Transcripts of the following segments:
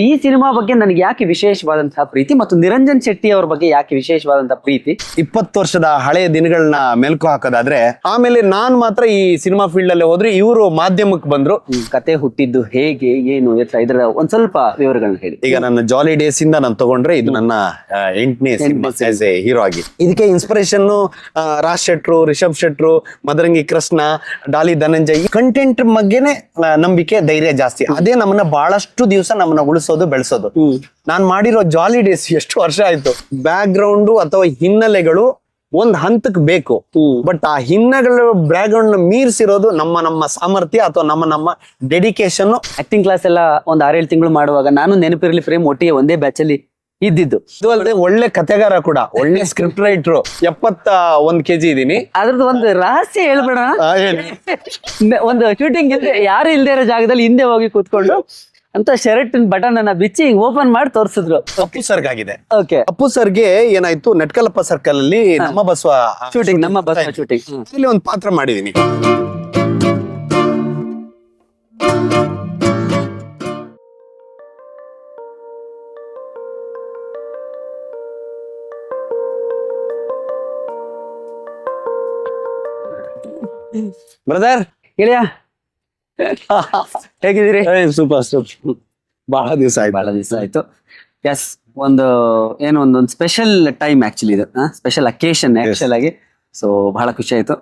ಈ ಸಿನಿಮಾ ಬಗ್ಗೆ ನನಗೆ ಯಾಕೆ ವಿಶೇಷವಾದಂತಹ ಪ್ರೀತಿ ಮತ್ತು ನಿರಂಜನ್ ಶೆಟ್ಟಿ ಅವ್ರ ಬಗ್ಗೆ ಯಾಕೆ ವಿಶೇಷವಾದಂತಹ ಪ್ರೀತಿ? ಇಪ್ಪತ್ತು ವರ್ಷದ ಹಳೆಯ ದಿನಗಳನ್ನ ಮೆಲ್ಕು ಹಾಕೋದಾದ್ರೆ ಆಮೇಲೆ ನಾನ್ ಮಾತ್ರ ಈ ಸಿನಿಮಾ ಫೀಲ್ಡ್ ಅಲ್ಲಿ ಹೋದ್ರೆ ಇವರು ಮಾಧ್ಯಮಕ್ಕೆ ಬಂದ್ರು. ಕತೆ ಹುಟ್ಟಿದ್ದು ಹೇಗೆ ಏನು ಎತ್ತ ಇದರ ಒಂದ್ ಸ್ವಲ್ಪ ವಿವರಗಳನ್ನ ಹೇಳಿ. ಈಗ ನನ್ನ ಜಾಲಿ ಡೇಸ್ ಇಂದ ನಾನು ತಗೊಂಡ್ರೆ ಇದು ನನ್ನ ಎಂಟನೇ ಎ ಹೀರೋ ಆಗಿ. ಇದಕ್ಕೆ ಇನ್ಸ್ಪಿರೇಷನ್ ರಾಜ್ ಶೆಟ್ರು ರಿಷಬ್ ಶೆಟ್ರು ಮದರಂಗಿ ಕೃಷ್ಣ ಡಾಲಿ ಧನಂಜಯ್ ಕಂಟೆಂಟ್ ಬಗ್ಗೆನೆ ನಂಬಿಕೆ ಧೈರ್ಯ ಜಾಸ್ತಿ. ಅದೇ ನಮ್ಮನ್ನ ಬಹಳಷ್ಟು ದಿವಸ ನಮ್ಮನ್ನ ಉಳಿಸೋದು ಬೆಳೆಸೋದು. ನಾನ್ ಮಾಡಿರೋ ಜಾಲಿ ಡೇಸ್ ಎಷ್ಟು ವರ್ಷ ಆಯ್ತು? ಬ್ಯಾಕ್ ಗ್ರೌಂಡ್ ಅಥವಾ ಹಿನ್ನೆಲೆಗಳು ಒಂದ್ ಹಂತಕ್ ಬೇಕು. ಬಟ್ ಆ ಹಿನ್ನೆಗಳ ಬ್ಯಾಕ್ ಗ್ರೌಂಡ್ ಮೀರಿಸಿರೋದು ನಮ್ಮ ನಮ್ಮ ಸಾಮರ್ಥ್ಯ ಅಥವಾ ನಮ್ಮ ನಮ್ಮ ಡೆಡಿಕೇಶನ್ ಆಕ್ಟಿಂಗ್ ಕ್ಲಾಸ್ ಎಲ್ಲ ಒಂದ್ ಆರೇಳು ತಿಂಗಳು ಮಾಡುವಾಗ ನಾನು ನೆನಪಿರ್ಲಿ ಫ್ರೇಮ್ ಒಟ್ಟಿಗೆ ಒಂದೇ ಬ್ಯಾಚ್ ಅಲ್ಲಿ ಇದ್ದಿದ್ದು. ಇದು ಅಲ್ಲದೆ ಒಳ್ಳೆ ಕತೆಗಾರ ಕೂಡ ಒಳ್ಳೆ ಸ್ಕ್ರಿಪ್ಟ್ ರೈಟ್ರು ಎಪ್ಪತ್ತ ಒಂದ್ ಕೆಜಿ ಇದೀನಿ. ಅದ್ರದ್ದು ಒಂದು ರಹಸ್ಯ ಹೇಳ್ಬೇಡ. ಒಂದು ಶೂಟಿಂಗ್ ಇಲ್ದೆ ಯಾರು ಇಲ್ದೇ ಇರೋ ಜಾಗದಲ್ಲಿ ಹಿಂದೆ ಹೋಗಿ ಕೂತ್ಕೊಂಡು ಅಂತ ಶರ್ಟ್ ಬಟನ್ ಅನ್ನ ಬಿಚ್ಚಿ ಓಪನ್ ಮಾಡಿ ತೋರಿಸಿದ್ರು. ಅಪ್ಪು ಸರ್ಗ್ ಆಗಿದೆ ಓಕೆ ಅಪ್ಪು ಸರ್ಗೆ ಏನಾಯ್ತು? ನಟ್ಕಲಪ್ಪ ಸರ್ಕಲ್ ಅಲ್ಲಿ ನಮ್ಮ ಬಸವ ಶೂಟಿಂಗ್ ನಮ್ಮ ಬಸ್ ಶೂಟಿಂಗ್ ಇಲ್ಲಿ ಒಂದು ಪಾತ್ರ ಮಾಡಿದೀನಿ. ಬ್ರದರ್ ಗೆಳೆಯ ಹೇಗಿದ್ದೀರಿ? ಸೂಪರ್ ಸೂಪರ್ ಬಹಳ ದಿವಸ ಆಯ್ತು. ಬಹಳ ದಿವಸ ಆಯ್ತು. ಎಸ್ ಒಂದು ಏನು ಒಂದೊಂದು ಸ್ಪೆಷಲ್ ಟೈಮ್ ಆಕ್ಚುಲಿ ಇದು. ಸ್ಪೆಷಲ್ ಅಕೇಶನ್ ಆಕ್ಚುಲ್ ಆಗಿ. ಸೊ ಬಹಳ ಖುಷಿ ಆಯ್ತು.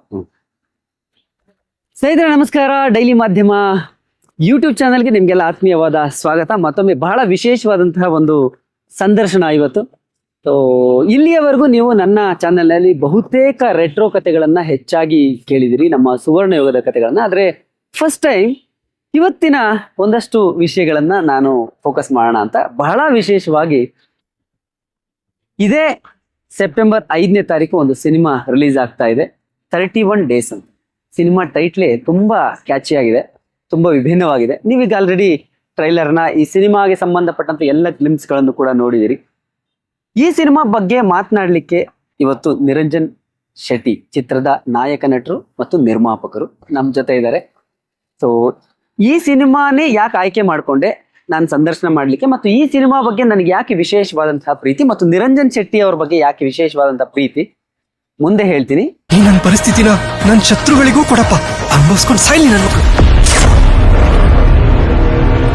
ಸ್ನೇಹಿತರೆ ನಮಸ್ಕಾರ. ಡೈಲಿ ಮಾಧ್ಯಮ ಯೂಟ್ಯೂಬ್ ಚಾನಲ್ಗೆ ನಿಮಗೆಲ್ಲ ಆತ್ಮೀಯವಾದ ಸ್ವಾಗತ. ಮತ್ತೊಮ್ಮೆ ಬಹಳ ವಿಶೇಷವಾದಂತಹ ಒಂದು ಸಂದರ್ಶನ ಇವತ್ತು. ಸೊ ಇಲ್ಲಿಯವರೆಗೂ ನೀವು ನನ್ನ ಚಾನೆಲ್ನಲ್ಲಿ ಬಹುತೇಕ ರೆಟ್ರೋ ಕಥೆಗಳನ್ನ ಹೆಚ್ಚಾಗಿ ಕೇಳಿದಿರಿ. ನಮ್ಮ ಸುವರ್ಣ ಯೋಗದ ಕಥೆಗಳನ್ನ. ಆದರೆ ಫಸ್ಟ್ ಟೈಮ್ ಇವತ್ತಿನ ಒಂದಷ್ಟು ವಿಷಯಗಳನ್ನ ನಾನು ಫೋಕಸ್ ಮಾಡೋಣ ಅಂತ ಬಹಳ ವಿಶೇಷವಾಗಿ ಇದೇ ಸೆಪ್ಟೆಂಬರ್ ಐದನೇ ತಾರೀಕು ಒಂದು ಸಿನಿಮಾ ರಿಲೀಸ್ ಆಗ್ತಾ ಇದೆ. ತರ್ಟಿ ಒನ್ ಡೇಸ್ ಅಂತ. ಸಿನಿಮಾ ಟೈಟ್ಲೇ ತುಂಬಾ ಕ್ಯಾಚಿ ಆಗಿದೆ, ತುಂಬಾ ವಿಭಿನ್ನವಾಗಿದೆ. ನೀವೀಗ ಆಲ್ರೆಡಿ ಟ್ರೈಲರ್ನ ಈ ಸಿನಿಮಾಗೆ ಸಂಬಂಧಪಟ್ಟಂತ ಎಲ್ಲ ಗಳನ್ನು ಕೂಡ ನೋಡಿದಿರಿ. ಈ ಸಿನಿಮಾ ಬಗ್ಗೆ ಮಾತನಾಡಲಿಕ್ಕೆ ಇವತ್ತು ನಿರಂಜನ್ ಶೆಟ್ಟಿ ಚಿತ್ರದ ನಾಯಕ ನಟರು ಮತ್ತು ನಿರ್ಮಾಪಕರು ನಮ್ಮ ಜೊತೆ ಇದ್ದಾರೆ. ಸೊ ಈ ಸಿನಿಮಾನೇ ಯಾಕೆ ಆಯ್ಕೆ ಮಾಡಿಕೊಂಡೆ? ನಾನು ಸಂದರ್ಶನ ಮಾಡಲಿಕ್ಕೆ. ಮತ್ತು ಈ ಸಿನಿಮಾ ಬಗ್ಗೆ ನನಗೆ ಯಾಕೆ ವಿಶೇಷವಾದಂತಹ ಪ್ರೀತಿ ಮತ್ತು ನಿರಂಜನ್ ಶೆಟ್ಟಿ ಅವ್ರ ಬಗ್ಗೆ ಯಾಕೆ ವಿಶೇಷವಾದಂತಹ ಪ್ರೀತಿ? ಮುಂದೆ ಹೇಳ್ತೀನಿ. ಈ ನನ್ನ ಪರಿಸ್ಥಿತಿನ ನನ್ನ ಶತ್ರುಗಳಿಗೂ ಕೊಡಪ್ಪ. ಅನುಭವಿಸ್ಕೊಂಡು ಸಾಯ್ಲಿ ನನ್ನ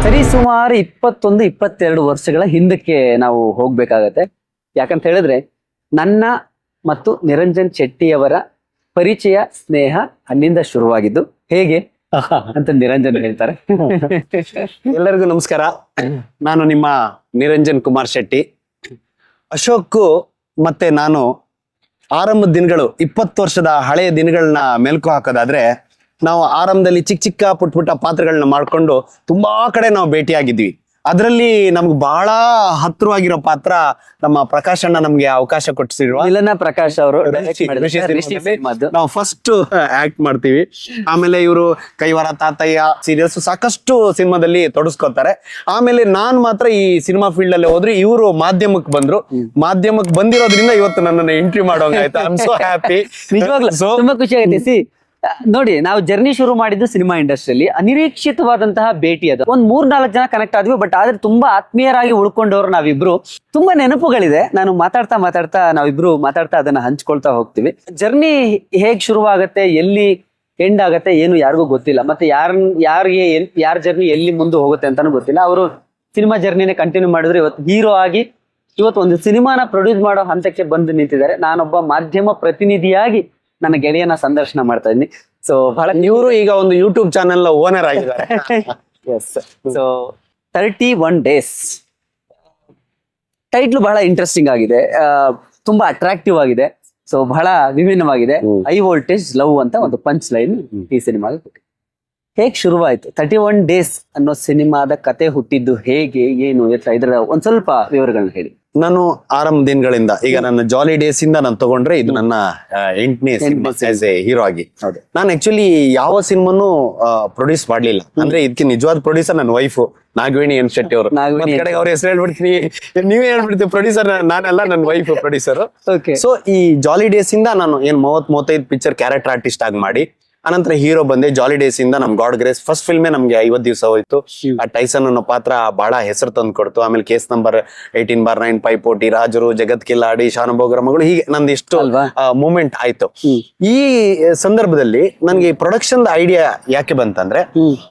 ಸರಿ ಸುಮಾರು ಇಪ್ಪತ್ತೊಂದು ಇಪ್ಪತ್ತೆರಡು ವರ್ಷಗಳ ಹಿಂದಕ್ಕೆ ನಾವು ಹೋಗ್ಬೇಕಾಗತ್ತೆ. ಯಾಕಂತ ಹೇಳಿದ್ರೆ ನನ್ನ ಮತ್ತು ನಿರಂಜನ್ ಶೆಟ್ಟಿಯವರ ಪರಿಚಯ ಸ್ನೇಹ ಅಲ್ಲಿಂದ ಶುರುವಾಗಿದ್ದು. ಹೇಗೆ? ಅಂತ ನಿರಂಜನ್ ಹೇಳ್ತಾರೆ. ಎಲ್ಲರಿಗೂ ನಮಸ್ಕಾರ. ನಾನು ನಿಮ್ಮ ನಿರಂಜನ್ ಕುಮಾರ್ ಶೆಟ್ಟಿ. ಅಶೋಕ್ ಮತ್ತೆ ನಾನು ಆರಂಭದ ದಿನಗಳು, ಇಪ್ಪತ್ತು ವರ್ಷದ ಹಳೆಯ ದಿನಗಳನ್ನ ಮೆಲುಕು ಹಾಕೋದಾದ್ರೆ, ನಾವು ಆರಂಭದಲ್ಲಿ ಚಿಕ್ಕ ಚಿಕ್ಕ ಪುಟ್ಟ ಪುಟ್ಟ ಪಾತ್ರಗಳನ್ನ ಮಾಡ್ಕೊಂಡು ತುಂಬಾ ಕಡೆ ನಾವು ಭೇಟಿಯಾಗಿದ್ವಿ. ಅದರಲ್ಲಿ ನಮ್ಗೆ ಬಹಳ ಹತ್ರವಾಗಿರೋ ಪಾತ್ರ ನಮ್ಮ ಪ್ರಕಾಶ್ ಅಣ್ಣ ನಮ್ಗೆ ಅವಕಾಶ ಕೊಟ್ಟಿರುವ ಪ್ರಕಾಶ್ ಅವರು. ನಾವು ಫಸ್ಟ್ ಆಕ್ಟ್ ಮಾಡ್ತೀವಿ. ಆಮೇಲೆ ಇವರು ಕೈವಾರ ತಾತಯ್ಯ ಸೀರಿಯಲ್ಸ್ ಸಾಕಷ್ಟು ಸಿನಿಮಾದಲ್ಲಿ ತೊಡಸ್ಕೊತಾರೆ ಆಮೇಲೆ ನಾನ್ ಮಾತ್ರ ಈ ಸಿನಿಮಾ ಫೀಲ್ಡ್ ಅಲ್ಲಿ ಹೋದ್ರೆ ಇವರು ಮಾಧ್ಯಮಕ್ಕೆ ಬಂದ್ರು. ಮಾಧ್ಯಮಕ್ಕೆ ಬಂದಿರೋದ್ರಿಂದ ಇವತ್ತು ನನ್ನನ್ನು ಎಂಟ್ರಿ ಮಾಡೋಂಗಾಯ್ತು. ಐ ಆಮ್ ಸೋ ಹ್ಯಾಪಿ ನಿಜವಾಗ್ಲೂ ತುಂಬಾ ಖುಷಿ ಆಗುತ್ತೆ. ಸಿ ನೋಡಿ, ನಾವು ಜರ್ನಿ ಶುರು ಮಾಡಿದ್ದು ಸಿನಿಮಾ ಇಂಡಸ್ಟ್ರಿಯಲ್ಲಿ. ಅನಿರೀಕ್ಷಿತವಾದಂತಹ ಭೇಟಿ ಅದು. ಒಂದ್ ಮೂರ್ ನಾಲ್ಕು ಜನ ಕನೆಕ್ಟ್ ಆದ್ವಿ ಬಟ್ ಆದ್ರೆ ತುಂಬಾ ಆತ್ಮೀಯರಾಗಿ ಉಳ್ಕೊಂಡವ್ರು ನಾವಿಬ್ರು. ತುಂಬಾ ನೆನಪುಗಳಿದೆ. ನಾನು ಮಾತಾಡ್ತಾ ಮಾತಾಡ್ತಾ ನಾವಿಬ್ರು ಮಾತಾಡ್ತಾ ಅದನ್ನ ಹಂಚ್ಕೊಳ್ತಾ ಹೋಗ್ತೀವಿ. ಜರ್ನಿ ಹೇಗ್ ಶುರುವಾಗತ್ತೆ, ಎಲ್ಲಿ ಎಂಡ್ ಆಗತ್ತೆ, ಏನು ಯಾರಿಗೂ ಗೊತ್ತಿಲ್ಲ. ಮತ್ತೆ ಯಾರ ಯಾರಿಗೆ ಯಾರ ಜರ್ನಿ ಎಲ್ಲಿ ಮುಂದೆ ಹೋಗುತ್ತೆ ಅಂತಾನು ಗೊತ್ತಿಲ್ಲ. ಅವರು ಸಿನಿಮಾ ಜರ್ನಿನೇ ಕಂಟಿನ್ಯೂ ಮಾಡಿದ್ರು ಇವತ್ತು ಹೀರೋ ಆಗಿ ಇವತ್ತು ಒಂದು ಸಿನಿಮಾನ ಪ್ರೊಡ್ಯೂಸ್ ಮಾಡೋ ಹಂತಕ್ಕೆ ಬಂದು ನಿಂತಿದ್ದಾರೆ. ನಾನೊಬ್ಬ ಮಾಧ್ಯಮ ಪ್ರತಿನಿಧಿಯಾಗಿ ನನ್ನ ಗೆಳೆಯನ ಸಂದರ್ಶನ ಮಾಡ್ತಾ ಇದ್ದೀನಿ. ಸೊ ಬಹಳ ಇವರು ಈಗ ಒಂದು ಯೂಟ್ಯೂಬ್ ಚಾನೆಲ್ ಓನರ್ ಆಗಿದ್ದಾರೆ. Yes so thirty one days title ಬಹಳ ಇಂಟ್ರೆಸ್ಟಿಂಗ್ ಆಗಿದೆ. ತುಂಬಾ ಅಟ್ರಾಕ್ಟಿವ್ ಆಗಿದೆ. ಸೊ ಬಹಳ ವಿಭಿನ್ನವಾಗಿದೆ. ಹೈ ವೋಲ್ಟೇಜ್ ಲವ್ ಅಂತ ಒಂದು ಪಂಚ್ ಲೈನ್ ಈ ಸಿನಿಮಾಗೆ ಹೇಗೆ ಶುರುವಾಯಿತು? ಶುರುವಾಯ್ತು ತರ್ಟಿ ಒನ್ ಡೇಸ್ ಅನ್ನೋ ಸಿನಿಮಾದ ಕತೆ ಹುಟ್ಟಿದ್ದು ಹೇಗೆ ಏನು ಎತ್ತ ಇದರ ಒಂದ್ ಸ್ವಲ್ಪ ವಿವರಗಳನ್ನ ಹೇಳಿ. ನಾನು ಆರಂಭ ದಿನಗಳಿಂದ ಈಗ ನನ್ನ ಜಾಲಿ ಡೇಸ್ ಇಂದ ನಾನು ತಗೊಂಡ್ರೆ ಇದು ನನ್ನ ಎಂಟನೇ ಸಿನಿಮಾ ಆಸ್ ಎ ಹೀರೋ ಆಗಿ. ನಾನು ಆಕ್ಚುಲಿ ಯಾವ ಸಿನಿಮಾನು ಪ್ರೊಡ್ಯೂಸ್ ಮಾಡ್ಲಿಲ್ಲ. ಅಂದ್ರೆ ಇದಕ್ಕೆ ನಿಜವಾದ ಪ್ರೊಡ್ಯೂಸರ್ ನನ್ನ ವೈಫ್ ನಾಗವೇಣಿ ಎನ್ ಶೆಟ್ಟಿ ಅವರು ಕಡೆ ಅವ್ರ ಹೆಸರು ಹೇಳ್ಬಿಡ್ತೀನಿ. ನೀವೇ ಹೇಳ್ಬಿಡ್ತೀವಿ ಪ್ರೊಡ್ಯೂಸರ್ ನಾನೆಲ್ಲ ನನ್ನ ವೈಫ್ ಪ್ರೊಡ್ಯೂಸರ್ ಸೊ ಈ ಜಾಲಿ ಡೇಸ್ ಇಂದ ನಾನು ಏನ್ ಮೂವತ್ ಮೂವತ್ತೈದು ಪಿಕ್ಚರ್ ಕ್ಯಾರೆಕ್ಟರ್ ಆರ್ಟಿಸ್ಟ್ ಆಗಿ ಮಾಡಿ ಅನಂತರ ಹೀರೋ ಬಂದೆ ಜಾಲಿ ಡೇಸ್ ಇಂದ ನಮ್ ಗಾಡ್ ಗ್ರೇಸ್ ಫಸ್ಟ್ ಫಿಲ್ಮೇ ನಮ್ಗೆ ಐವತ್ ದಿವಸ ಹೋಯ್ತು ಆ ಟೈಸನ್ ಅನ್ನೋ ಪಾತ್ರ ಬಹಳ ಹೆಸರು ತಂದು ಕೊಡ್ತು ಆಮೇಲೆ case number eighteen bar nine ಪೈಪೋಟಿ ರಾಜರು ಜಗತ್ ಕಿಲ್ಲಾಡಿ ಶಾನುಭೋಗರ ಮಗಳು ಹೀಗೆ ನಂದಿಷ್ಟು? ಮೂಮೆಂಟ್ ಆಯ್ತು ಈ ಸಂದರ್ಭದಲ್ಲಿ ನನಗೆ ಪ್ರೊಡಕ್ಷನ್ ಐಡಿಯಾ ಯಾಕೆ ಬಂತಂದ್ರೆ.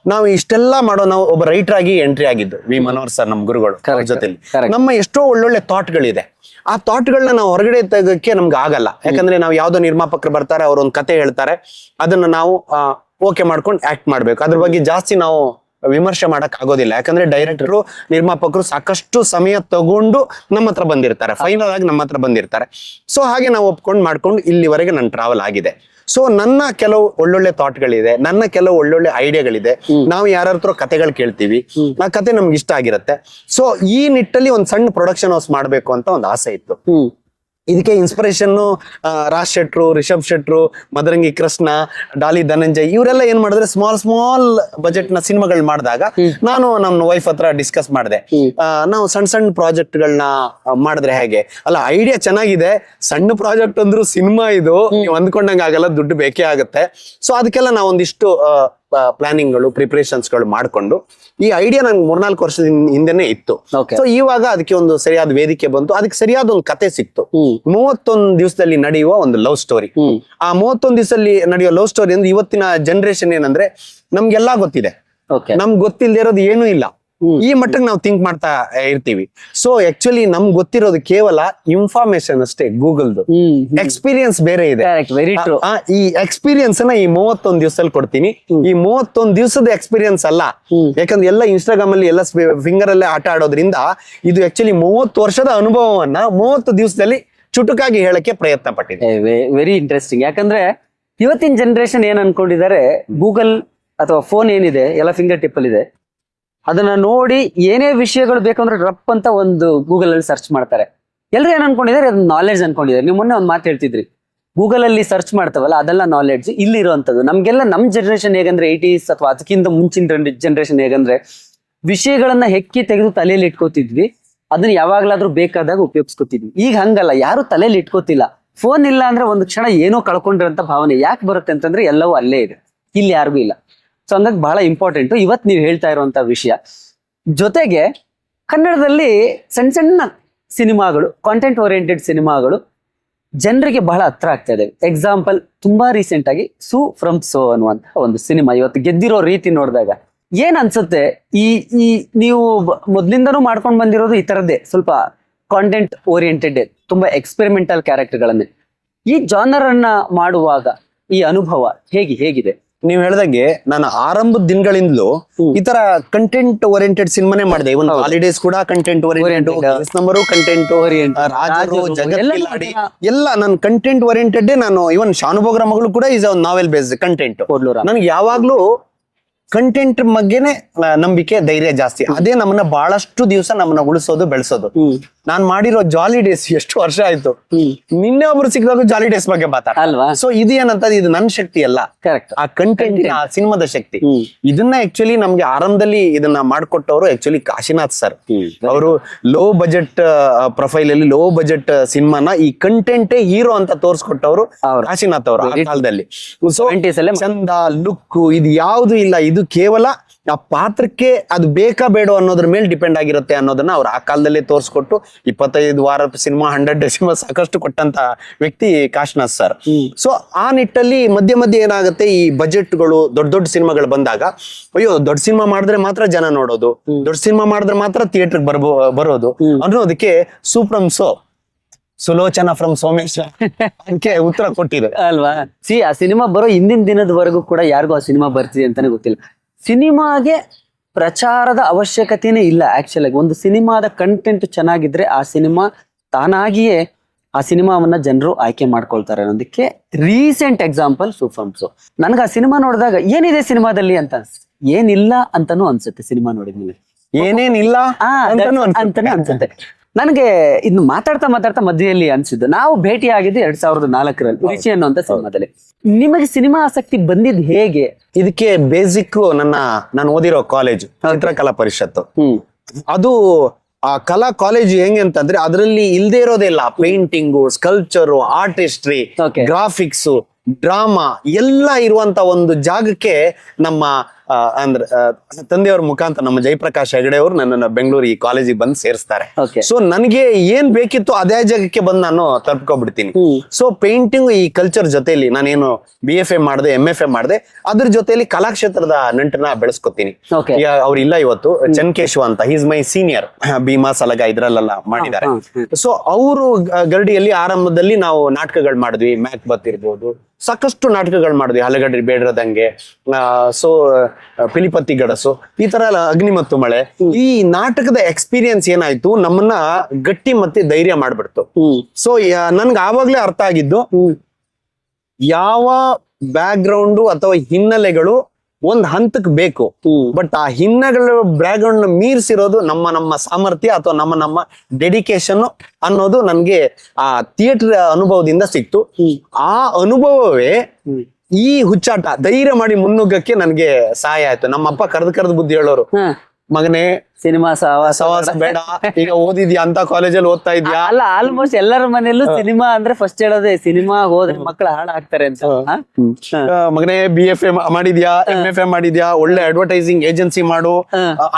ನಾವು ಇಷ್ಟೆಲ್ಲಾ ಮಾಡೋ ನಾವು ಒಬ್ಬ ರೈಟರ್ ಆಗಿ ಎಂಟ್ರಿ ಆಗಿದ್ದು ವಿ ಮನೋಹರ್ ಸರ್ ನಮ್ ಗುರುಗಳು. ಜೊತೆಲಿ. ನಮ್ಮ ಎಷ್ಟೋ ಒಳ್ಳೊಳ್ಳೆ ಥಾಟ್ಗಳಿದೆ ಆ ಥಾಟ್ಗಳನ್ನ ನಾವು ಹೊರಗಡೆ ತೆಗಕ್ಕೆ ನಮ್ಗೆ ಆಗಲ್ಲ. ಯಾಕಂದ್ರೆ ನಾವು ಯಾವ್ದೋ ನಿರ್ಮಾಪಕರು ಬರ್ತಾರೆ, ಅವ್ರ ಒಂದು ಕತೆ ಹೇಳ್ತಾರೆ. ಅದನ್ನ ನಾವು ಓಕೆ ಮಾಡ್ಕೊಂಡು ಆಕ್ಟ್ ಮಾಡ್ಬೇಕು. ಅದ್ರ ಬಗ್ಗೆ ಜಾಸ್ತಿ ನಾವು ವಿಮರ್ಶೆ ಮಾಡಕ್ ಆಗೋದಿಲ್ಲ. ಯಾಕಂದ್ರೆ ಡೈರೆಕ್ಟರು ನಿರ್ಮಾಪಕರು ಸಾಕಷ್ಟು ಸಮಯ ತಗೊಂಡು ನಮ್ಮ ಹತ್ರ ಬಂದಿರ್ತಾರೆ. ಫೈನಲ್ ಆಗಿ ನಮ್ಮ ಹತ್ರ ಬಂದಿರ್ತಾರೆ. ಸೊ ಹಾಗೆ ನಾವು ಒಪ್ಕೊಂಡು ಮಾಡ್ಕೊಂಡು ಇಲ್ಲಿವರೆಗೆ ನನ್ನ ಟ್ರಾವೆಲ್ ಆಗಿದೆ. ಸೊ ನನ್ನ ಕೆಲವು ಒಳ್ಳೊಳ್ಳೆ ಥಾಟ್ಗಳಿದೆ ನನ್ನ ಕೆಲವು ಒಳ್ಳೊಳ್ಳೆ ಐಡಿಯಾಗಳಿದೆ ನಾವು ಯಾರ ಹತ್ರ ಕತೆಗಳು ಕೇಳ್ತೀವಿ. ಆ ಕತೆ ನಮ್ಗೆ ಇಷ್ಟ ಆಗಿರುತ್ತೆ. ಸೊ ಈ ನಿಟ್ಟಲ್ಲಿ ಒಂದು ಸಣ್ಣ ಪ್ರೊಡಕ್ಷನ್ ಹೌಸ್ ಮಾಡ್ಬೇಕು ಅಂತ ಒಂದು ಆಸೆ ಇತ್ತು. ಇದಕ್ಕೆ ಇನ್ಸ್ಪಿರೇಷನ್ ರಾಜ್ ಶೆಟ್ರು ರಿಷಬ್ ಶೆಟ್ರು ಮದರಂಗಿ ಕೃಷ್ಣ ಡಾಲಿ ಧನಂಜಯ್ ಇವರೆಲ್ಲ ಏನ್ ಮಾಡಿದ್ರೆ ಸ್ಮಾಲ್ ಸ್ಮಾಲ್ ಬಜೆಟ್ನ ಸಿನಿಮಾಗಳು ಮಾಡಿದಾಗ ನಾನು ನಮ್ಮ ವೈಫ್ ಹತ್ರ ಡಿಸ್ಕಸ್ ಮಾಡಿದೆ. ನಾವು ಸಣ್ಣ ಸಣ್ಣ ಪ್ರಾಜೆಕ್ಟ್ ಗಳನ್ನ ಮಾಡಿದ್ರೆ ಹೇಗೆ? ಅಲ್ಲ ಐಡಿಯಾ ಚೆನ್ನಾಗಿದೆ. ಸಣ್ಣ ಪ್ರಾಜೆಕ್ಟ್ ಅಂದ್ರೂ ಸಿನಿಮಾ ಇದು. ನೀವು ಅಂದ್ಕೊಂಡಂಗೆ ಆಗಲ್ಲ ದುಡ್ಡು ಬೇಕೇ ಆಗುತ್ತೆ. ಸೊ ಅದಕ್ಕೆಲ್ಲ ನಾವು ಒಂದಿಷ್ಟು ಪ್ಲಾನಿಂಗ್ಗಳು ಗಳು ಮಾಡ್ಕೊಂಡು ಈ ಐಡಿಯಾ ನಂಗೆ ಮೂರ್ನಾಲ್ಕು ವರ್ಷದ ಹಿಂದೆನೆ ಇತ್ತು. ಸೊ ಇವಾಗ ಅದಕ್ಕೆ ಒಂದು ಸರಿಯಾದ ವೇದಿಕೆ ಬಂತು. ಅದಕ್ಕೆ ಸರಿಯಾದ ಒಂದು ಕತೆ ಸಿಕ್ತು. ಮೂವತ್ತೊಂದು ದಿವಸದಲ್ಲಿ ನಡೆಯುವ ಒಂದು ಲವ್ ಸ್ಟೋರಿ ಆ ಮೂವತ್ತೊಂದು ದಿವಸದಲ್ಲಿ ನಡೆಯುವ ಲವ್ ಸ್ಟೋರಿ ಅಂದ್ರೆ ಇವತ್ತಿನ ಜನರೇಷನ್ ಏನಂದ್ರೆ ನಮ್ಗೆಲ್ಲಾ ಗೊತ್ತಿದೆ. ನಮ್ಗೆ ಗೊತ್ತಿಲ್ಲದೆ ಇರೋದು ಏನೂ ಇಲ್ಲ. ಈ ಮಟ್ಟಕ್ಕೆ ನಾವು ಥಿಂಕ್ ಮಾಡ್ತಾ ಇರ್ತೀವಿ. ಸೊ ಆಕ್ಚುಲಿ ನಮ್ಗೆ ಗೊತ್ತಿರೋದು ಕೇವಲ ಇನ್ಫಾರ್ಮೇಶನ್ ಅಷ್ಟೇ ಗೂಗಲ್ದು. ಎಕ್ಸ್ಪೀರಿಯನ್ಸ್ ಬೇರೆ ಇದೆ. ಈ ಎಕ್ಸ್ಪೀರಿಯನ್ಸ್ನ ಈ ಮೂವತ್ತೊಂದು ದಿವಸದಲ್ಲಿ ಕೊಡ್ತೀನಿ. ಈ ಮೂವತ್ತೊಂದು ದಿವಸದ ಎಕ್ಸ್ಪೀರಿಯನ್ಸ್ ಅಲ್ಲ ಯಾಕಂದ್ರೆ ಎಲ್ಲ ಇನ್ಸ್ಟಾಗ್ರಾಮ್ ಅಲ್ಲಿ ಎಲ್ಲ ಫಿಂಗರ್ ಅಲ್ಲೇ ಆಟ ಆಡೋದ್ರಿಂದ ಇದು ಆಕ್ಚುಲಿ ಮೂವತ್ತು ವರ್ಷದ ಅನುಭವವನ್ನ ಮೂವತ್ತು ದಿವಸದಲ್ಲಿ ಚುಟುಕಾಗಿ ಹೇಳಕ್ಕೆ ಪ್ರಯತ್ನ ಪಟ್ಟಿದೆ. ವೆರಿ ಇಂಟ್ರೆಸ್ಟಿಂಗ್ ಯಾಕಂದ್ರೆ ಇವತ್ತಿನ ಜನರೇಷನ್ ಏನ್ ಅನ್ಕೊಂಡಿದ್ದಾರೆ? ಗೂಗಲ್ ಅಥವಾ ಫೋನ್ ಏನಿದೆ? ಎಲ್ಲ ಫಿಂಗರ್ ಟಿಪ್ ಅಲ್ಲಿ ಇದೆ ಅದನ್ನ ನೋಡಿ ಏನೇ ವಿಷಯಗಳು ಬೇಕಂದ್ರೆ ರಪ್ ಅಂತ ಒಂದು ಗೂಗಲ್ ಅಲ್ಲಿ ಸರ್ಚ್ ಮಾಡ್ತಾರೆ. ಎಲ್ಲರೂ ಏನ್ ಅನ್ಕೊಂಡಿದ್ದಾರೆ? ಅದು ನಾಲೆಡ್ಜ್ ಅನ್ಕೊಂಡಿದ್ದಾರೆ. ನೀವು ಮೊನ್ನೆ ಒಂದು ಮಾತು ಹೇಳ್ತಿದ್ರಿ. ಗೂಗಲ್ ಅಲ್ಲಿ ಸರ್ಚ್ ಮಾಡ್ತಾವಲ್ಲ, ಅದೆಲ್ಲ ನಾಲೆಡ್ಜ್ ಇಲ್ಲಿ ಇರುವಂತದ್ದು ನಮ್ಗೆಲ್ಲ ನಮ್ ಜನರೇಷನ್ ಹೇಗಂದ್ರೆ ಏಯ್ಟೀಸ್ ಅಥವಾ ಅದಕ್ಕಿಂತ ಮುಂಚಿನ ಜನರೇಷನ್ ಹೇಗಂದ್ರೆ ವಿಷಯಗಳನ್ನ ಹೆಕ್ಕಿ ತೆಗೆದು ತಲೆಯಲ್ಲಿ ಇಟ್ಕೋತಿದ್ವಿ. ಅದನ್ನ ಯಾವಾಗ್ಲಾದ್ರೂ ಬೇಕಾದಾಗ ಉಪಯೋಗಿಸ್ಕೊತಿದ್ವಿ. ಈಗ ಹಂಗಲ್ಲ. ಯಾರು ತಲೆಯಲ್ಲಿ ಇಟ್ಕೋತಿಲ್ಲ. ಫೋನ್ ಇಲ್ಲ ಅಂದ್ರೆ ಒಂದು ಕ್ಷಣ ಏನೋ ಕಳ್ಕೊಂಡ್ರಂತ ಭಾವನೆ ಯಾಕೆ ಬರುತ್ತೆ ಅಂತಂದ್ರೆ ಎಲ್ಲವೂ ಅಲ್ಲೇ ಇದೆ. ಇಲ್ಲಿ ಯಾರಿಗೂ ಇಲ್ಲ. ಸೊ ಹಂಗಾಗಿ ಬಹಳ ಇಂಪಾರ್ಟೆಂಟ್ ಇವತ್ತು ನೀವು ಹೇಳ್ತಾ ಇರುವಂತ ವಿಷಯ. ಜೊತೆಗೆ ಕನ್ನಡದಲ್ಲಿ ಸಣ್ಣ ಸಣ್ಣ ಸಿನಿಮಾಗಳು ಕಾಂಟೆಂಟ್ ಓರಿಯೆಂಟೆಡ್ ಸಿನಿಮಾಗಳು ಜನರಿಗೆ ಬಹಳ ಹತ್ರ ಆಗ್ತಾ ಇದೆ. ಎಕ್ಸಾಂಪಲ್ ತುಂಬಾ ರೀಸೆಂಟ್ ಆಗಿ ಸು ಫ್ರಮ್ ಸೋ ಅನ್ನುವಂತಹ ಒಂದು ಸಿನಿಮಾ ಇವತ್ತು ಗೆದ್ದಿರೋ ರೀತಿ ನೋಡಿದಾಗ ಏನ್ ಅನ್ಸುತ್ತೆ? ಈ ಈ ನೀವು ಮೊದ್ಲಿಂದನೂ ಮಾಡ್ಕೊಂಡು ಬಂದಿರೋದು ಈ ತರದ್ದೇ, ಸ್ವಲ್ಪ ಕಾಂಟೆಂಟ್ ಓರಿಯೆಂಟೆಡ್ ತುಂಬಾ ಎಕ್ಸ್ಪೆರಿಮೆಂಟಲ್ ಕ್ಯಾರೆಕ್ಟರ್ಗಳನ್ನೇ ಈ ಜಾನರ್ ಅನ್ನ ಮಾಡುವಾಗ ಈ ಅನುಭವ ಹೇಗೆ ಹೇಗಿದೆ? ನೀವು ಹೇಳ್ದಂಗೆ ನಾನು ಆರಂಭದ ದಿನಗಳಿಂದಲೂ. ಈ ತರ ಕಂಟೆಂಟ್ ಓರಿಯೆಂಟೆಡ್ ಸಿನಿಮಾನೇ ಮಾಡಿದೆ ಇವನ್. ಹಾಲಿಡೇಸ್ ಕೂಡ content oriented Oriented. Number content orient ರಾಜರು ಎಲ್ಲ ನನ್ ಕಂಟೆಂಟ್ ಓರಿಯೆಂಟೆಡ್ ನಾನು ಇವನ್ ಶಾನುಭೋಗರ ಮಗಳು ಕೂಡ ಇಸ್ ಒಂದು ನಾವೆಲ್ ಬೇಸ್ಡ್ ಕಂಟೆಂಟ್ ನನ್ಗೆ ಯಾವಾಗ್ಲೂ ಕಂಟೆಂಟ್ ಬಗ್ಗೆನೆ ನಂಬಿಕೆ ಧೈರ್ಯ ಜಾಸ್ತಿ. ಅದೇ ನಮ್ಮನ್ನ ಬಹಳಷ್ಟು ದಿವಸ ನಮ್ಮನ್ನ ಉಳಿಸೋದು ಬೆಳೆಸೋದು. ನಾನ್ ಮಾಡಿರೋ ಜಾಲಿ ಡೇಸ್ ಎಷ್ಟು ವರ್ಷ ಆಯ್ತು? ನಿನ್ನೆ ಒಬ್ರು ಸಿಕ್ಕಿದಾಗ ಜಾಲಿ ಡೇಸ್ ಬಗ್ಗೆ ಮಾತಾಡ ಅಲ್ವಾ? ಸೊ ಇದು ಏನಂತ ಇದು ನನ್ನ ಶಕ್ತಿ ಅಲ್ಲ. ಕರೆಕ್ಟ್ ಆ ಕಂಟೆಂಟ್ ಆ ಸಿನಿಮಾದ ಶಕ್ತಿ. ಇದನ್ನ ಆಕ್ಚುಲಿ ನಮ್ಗೆ ಆರಂಭದಲ್ಲಿ ಇದನ್ನ ಮಾಡ್ಕೊಟ್ಟವರು ಆಕ್ಚುಲಿ ಕಾಶಿನಾಥ್ ಸರ್ ಅವರು ಲೋ ಬಜೆಟ್ ಪ್ರೊಫೈಲ್ ಅಲ್ಲಿ ಲೋ ಬಜೆಟ್ ಸಿನಿಮಾನ ಈ ಕಂಟೆಂಟೇ ಹೀರೋ ಅಂತ ತೋರಿಸ್ಕೊಟ್ಟವರು. ಕಾಶಿನಾಥ್ ಅವರು ಆ ಕಾಲದಲ್ಲಿ. ಸೊ 20s ಅಲ್ಲೇ ಚಂದ ಲುಕ್ ಇದು ಯಾವ್ದು ಇಲ್ಲ. ಇದು ಕೇವಲ ಆ ಪಾತ್ರಕ್ಕೆ ಅದು ಬೇಕಾ ಬೇಡ ಅನ್ನೋದ್ರ ಮೇಲೆ ಡಿಪೆಂಡ್ ಆಗಿರುತ್ತೆ ಅನ್ನೋದನ್ನ ಅವ್ರು ಆ ಕಾಲದಲ್ಲೇ ತೋರಿಸ್ಕೊಟ್ಟು ಇಪ್ಪತ್ತೈದು ವಾರ ಸಿನಿಮಾ ಹಂಡ್ರೆಡ್ ಡೆಸಿಮ ಸಾಕಷ್ಟು ಕೊಟ್ಟಂತ ವ್ಯಕ್ತಿ ಕಾಶ್ನಾಥ್ ಸರ್. ಸೊ ಆ ನಿಟ್ಟಲ್ಲಿ ಮಧ್ಯ ಮಧ್ಯೆ ಏನಾಗುತ್ತೆ ಈ ಬಜೆಟ್ಗಳು ದೊಡ್ಡ ದೊಡ್ಡ ಸಿನಿಮಾಗಳು ಬಂದಾಗ ಅಯ್ಯೋ ದೊಡ್ಡ ಸಿನಿಮಾ ಮಾಡಿದ್ರೆ ಮಾತ್ರ ಜನ ನೋಡೋದು ದೊಡ್ಡ ಸಿನಿಮಾ ಮಾಡಿದ್ರೆ ಮಾತ್ರ ಥಿಯೇಟರ್ ಬರ್ಬೋ ಬರೋದು ಅನ್ನೋದಕ್ಕೆ ಸೂಪ್ರಮ್ ಸೋ. ಸುಲೋಚನಾ ಫ್ರಮ್ ಸೋಮೇಶ್. ಅಂಕೆ ಉತ್ತರ ಕೊಟ್ಟಿದೆ. ಅಲ್ವಾ? ಸಿ ಆ ಸಿನಿಮಾ ಬರೋ ಹಿಂದಿನ ದಿನದವರೆಗೂ ಕೂಡ ಯಾರಿಗೂ ಆ ಸಿನಿಮಾ ಬರ್ತಿದೆ ಅಂತಾನೆ ಗೊತ್ತಿಲ್ಲ. ಸಿನಿಮಾಗೆ ಪ್ರಚಾರದ ಅವಶ್ಯಕತೆನೇ ಇಲ್ಲ ಆಕ್ಚುಲ್ ಆಗಿ. ಒಂದು ಸಿನಿಮಾದ ಕಂಟೆಂಟ್ ಚೆನ್ನಾಗಿದ್ರೆ ಆ ಸಿನಿಮಾ ತಾನಾಗಿಯೇ ಆ ಸಿನಿಮಾವನ್ನ ಜನರು ಆಯ್ಕೆ ಮಾಡ್ಕೊಳ್ತಾರೆ ಅನ್ನೋದಕ್ಕೆ ರೀಸೆಂಟ್ ಎಕ್ಸಾಂಪಲ್ ಸೂಫರ್ಮ್ಸು ನನ್ಗೆ ಆ ಸಿನಿಮಾ ನೋಡಿದಾಗ ಏನಿದೆ ಸಿನಿಮಾದಲ್ಲಿ ಅಂತ ಏನಿಲ್ಲ ಅಂತಾನೂ ಅನ್ಸುತ್ತೆ ಸಿನಿಮಾ ನೋಡಿದ್ಮೇಲೆ. ಏನೇನಿಲ್ಲ ಅಂತಾನೂ ಅನ್ಸುತ್ತೆ. ನನಗೆ ಇನ್ನು ಮಾತಾಡ್ತಾ ಮಾತಾಡ್ತಾ ಮಧ್ಯೆಯಲ್ಲಿ ಅನ್ಸಿದ್ದು ನಾವು ಭೇಟಿ ಆಗಿದ್ದು ಎರಡ್ ಸಾವಿರದ ನಾಲ್ಕರಲ್ಲಿ ರುಚಿ ಅನ್ನುವಂತ ಸಿನಿಮಾದಲ್ಲಿ. ನಿಮಗೆ ಸಿನಿಮಾ ಆಸಕ್ತಿ ಬಂದಿದ್ ಹೇಗೆ? ಇದಕ್ಕೆ ಬೇಸಿಕ್ ನನ್ನ ನಾನು ಓದಿರೋ ಕಾಲೇಜು ಚಿತ್ರಕಲಾ ಪರಿಷತ್ತು. ಅದು ಆ ಕಲಾ ಕಾಲೇಜು ಹೆಂಗೆ ಅಂತಂದ್ರೆ ಅದರಲ್ಲಿ ಇಲ್ದೇ ಇರೋದಿಲ್ಲ painting sculpture artistry. Graphics drama ಎಲ್ಲ ಇರುವಂತ ಒಂದು ಜಾಗಕ್ಕೆ ನಮ್ಮ ಅಂದ್ರೆ ಅಂದ್ರ ತಂದೆಯವ್ರ ಮುಖಾಂತರ ನಮ್ಮ ಜಯಪ್ರಕಾಶ್ ಹೆಗಡೆ ಅವರು ನನ್ನನ್ನು ಬೆಂಗಳೂರು ಈ ಕಾಲೇಜಿಗೆ ಬಂದು ಸೇರಿಸ್ತಾರೆ. ಸೊ ನನಗೆ ಏನ್ ಬೇಕಿತ್ತು ಅದೇ ಜಾಗಕ್ಕೆ ಬಂದು ನಾನು ತಲುಪ್ಕೊಬಿಡ್ತೀನಿ ಹ್ಮ್. ಸೊ ಪೇಂಟಿಂಗ್ ಈ ಕಲ್ಚರ್ ಜೊತೆಲಿ ನಾನೇನು ಬಿ ಎಫ್ ಎ ಮಾಡಿದೆ ಎಂ ಎಫ್ ಎ ಮಾಡಿದೆ ಅದ್ರ ಜೊತೆಲಿ ಕಲಾಕ್ಷೇತ್ರದ ನಂಟನ್ನ ಬೆಳೆಸ್ಕೊತೀನಿ. ಈಗ ಅವ್ರು ಇಲ್ಲ ಇವತ್ತು ಚನ್ಕೇಶ್ವ ಅಂತ is my senior Bheema Salaga ಇದ್ರಲ್ಲೆಲ್ಲ ಮಾಡಿದ್ದಾರೆ. ಸೊ ಅವರು ಗರಡಿಯಲ್ಲಿ ಆರಂಭದಲ್ಲಿ ನಾವು ನಾಟಕಗಳು ಮಾಡಿದ್ವಿ. ಮ್ಯಾಕ್ ಬತ್ ಇರ್ಬೋದು ಸಾಕಷ್ಟು ನಾಟಕಗಳು ಮಾಡಿದ್ವಿ. ಹಲಗಡ್ರಿ ಬೇಡರದಂಗೆ. ಸೊ ಪಿಲಿಪತ್ತಿ ಗಡಸು ಈ ತರ ಎಲ್ಲ ಅಗ್ನಿ ಮತ್ತು ಮಳೆ. ಈ ನಾಟಕದ ಎಕ್ಸ್ಪೀರಿಯನ್ಸ್ ಏನಾಯ್ತು? ನಮ್ಮನ್ನ ಗಟ್ಟಿ ಮತ್ತೆ ಧೈರ್ಯ ಮಾಡ್ಬಿಡ್ತು. ಸೊ ನನ್ಗೆ ಆವಾಗ್ಲೇ ಅರ್ಥ ಆಗಿದ್ದು ಯಾವ ಬ್ಯಾಕ್ ಗ್ರೌಂಡ್ ಅಥವಾ ಹಿನ್ನೆಲೆಗಳು ಒಂದ್ ಹಂತಕ್ಕೆ ಬೇಕು. ಬಟ್ ಆ ಹಿನ್ನೆಲೆಗಳ ಬ್ಯಾಕ್ ಗ್ರೌಂಡ್ ಮೀರಿಸಿರೋದು ನಮ್ಮ ನಮ್ಮ ಸಾಮರ್ಥ್ಯ ಅಥವಾ ನಮ್ಮ ನಮ್ಮ ಡೆಡಿಕೇಶನ್ ಅನ್ನೋದು ನನ್ಗೆ ಆ ಥಿಯೇಟರ್ ಅನುಭವದಿಂದ ಸಿಕ್ತು. ಆ ಅನುಭವವೇ ಈ ಹುಚ್ಚಾಟ ಧೈರ್ಯ ಮಾಡಿ ಮುನ್ನುಗ್ಗಕ್ಕೆ ನನಗೆ ಸಹಾಯ ಆಯ್ತು. ನಮ್ಮಪ್ಪ ಕರೆದು ಕರೆದು ಬುದ್ಧಿ ಹೇಳೋರು. ಮಗನೇ ಸಿನಿಮಾ ಸಹವಾಸ ಸವಾಸ ಬೇಡ. ಈಗ ಓದಿದ್ಯಾ? ಅಂತ ಕಾಲೇಜಲ್ಲಿ ಓದ್ತಾ ಇದ್ಯಾ? ಅಲ್ಲ ಆಲ್ಮೋಸ್ಟ್ ಎಲ್ಲರ ಮನೆಯಲ್ಲೂ ಸಿನಿಮಾ ಅಂದ್ರೆ ಫಸ್ಟ್ ಹೇಳೋದೇ ಸಿನಿಮಾ ಹೋದ್ರೆ ಮಕ್ಕಳು ಹಾಳಾಗ್ತಾರೆ ಅಂತ. ಮಗನೇ ಬಿ ಎಫ್ ಎ ಮಾಡಿದ್ಯಾ? ಎಂ ಎಫ್ ಎ ಮಾಡಿದ್ಯಾ? ಒಳ್ಳೆ ಅಡ್ವರ್ಟೈಸಿಂಗ್ ಏಜೆನ್ಸಿ ಮಾಡು.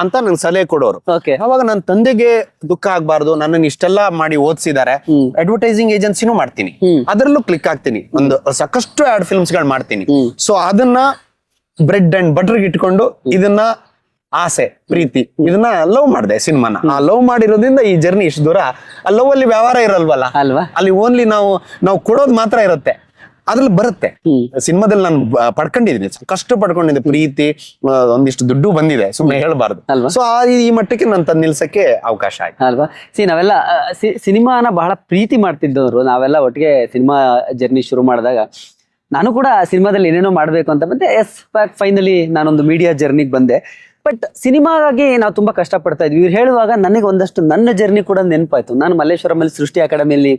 ಅಂತ ನಂಗೆ ಸಲಹೆ ಕೊಡೋರು. ಅವಾಗ ನನ್ನ ತಂದೆಗೆ ದುಃಖ ಆಗ್ಬಾರ್ದು. ನನ್ನನ್ನು ಇಷ್ಟೆಲ್ಲ ಮಾಡಿ ಓದಿಸಿದ್ದಾರೆ ಅಡ್ವರ್ಟೈಸಿಂಗ್ ಏಜೆನ್ಸಿನೂ ಮಾಡ್ತೀನಿ. ಅದರಲ್ಲೂ ಕ್ಲಿಕ್ ಆಗ್ತೀನಿ. ಒಂದು ಸಾಕಷ್ಟು ಆಡ್ ಫಿಲ್ಮ್ಸ್ಗಳು ಮಾಡ್ತೀನಿ. ಸೊ ಅದನ್ನ ಬ್ರೆಡ್ ಅಂಡ್ ಬಟರ್ ಇಟ್ಕೊಂಡು ಇದನ್ನ ಆಸೆ ಪ್ರೀತಿ ಇದನ್ನ ಲವ್ ಮಾಡಿದೆ ಸಿನಿಮಾನ. ಆ ಲವ್ ಮಾಡಿರೋದ್ರಿಂದ ಈ ಜರ್ನಿ ಇಷ್ಟು ದೂರ. ಆ ಲವ್ ಅಲ್ಲಿ ವ್ಯವಹಾರ ಇರಲ್ವಲ್ಲ? ಅಲ್ವಾ? ಅಲ್ಲಿ ಓನ್ಲಿ ನಾವು ನಾವು ಕೊಡೋದು ಮಾತ್ರ ಇರುತ್ತೆ. ಅದ್ರಲ್ಲಿ ಬರುತ್ತೆ. ಸಿನಿಮಾದಲ್ಲಿ ನಾನು ಪಡ್ಕೊಂಡಿದ್ದೀನಿ. ಕಷ್ಟ ಪಡ್ಕೊಂಡಿದ್ದೆ. ಪ್ರೀತಿ ಒಂದಿಷ್ಟು ದುಡ್ಡು ಬಂದಿದೆ. ಸುಮ್ಮನೆ ಹೇಳ್ಬಾರ್ದು. ಅಲ್ವಾ? ಸೊ ಈ ಮಟ್ಟಕ್ಕೆ ನಾನು ತಂದು ನಿಲ್ಸಕ್ಕೆ ಅವಕಾಶ ಆಯ್ತು. ಅಲ್ವಾ? ಸಿ ನಾವೆಲ್ಲ ಸಿನಿಮಾನ ಬಹಳ ಪ್ರೀತಿ ಮಾಡ್ತಿದ್ದವರು. ನಾವೆಲ್ಲ ಒಟ್ಟಿಗೆ ಸಿನಿಮಾ ಜರ್ನಿ ಶುರು ಮಾಡಿದಾಗ ನಾನು ಕೂಡ ಸಿನಿಮಾದಲ್ಲಿ ಏನೇನೋ ಮಾಡಬೇಕು ಅಂತ ಬಂದೆ. ಎಸ್ ಫೈನಲಿ ನಾನೊಂದು ಮೀಡಿಯಾ ಜರ್ನಿಗೆ ಬಂದೆ. ಬಟ್ ಸಿನಿಮಾಗಾಗಿ ನಾವು ತುಂಬಾ ಕಷ್ಟಪಡ್ತಾ ಇದ್ವಿ. ಇವ್ರು ಹೇಳುವಾಗ ನನಗೆ ಒಂದಷ್ಟು ನನ್ನ ಜರ್ನಿ ಕೂಡ ನೆನಪಾಯ್ತು. ನಾನು ಮಲ್ಲೇಶ್ವರಮಲ್ಲಿ ಸೃಷ್ಟಿ ಅಕಾಡೆಮಿಯಲ್ಲಿ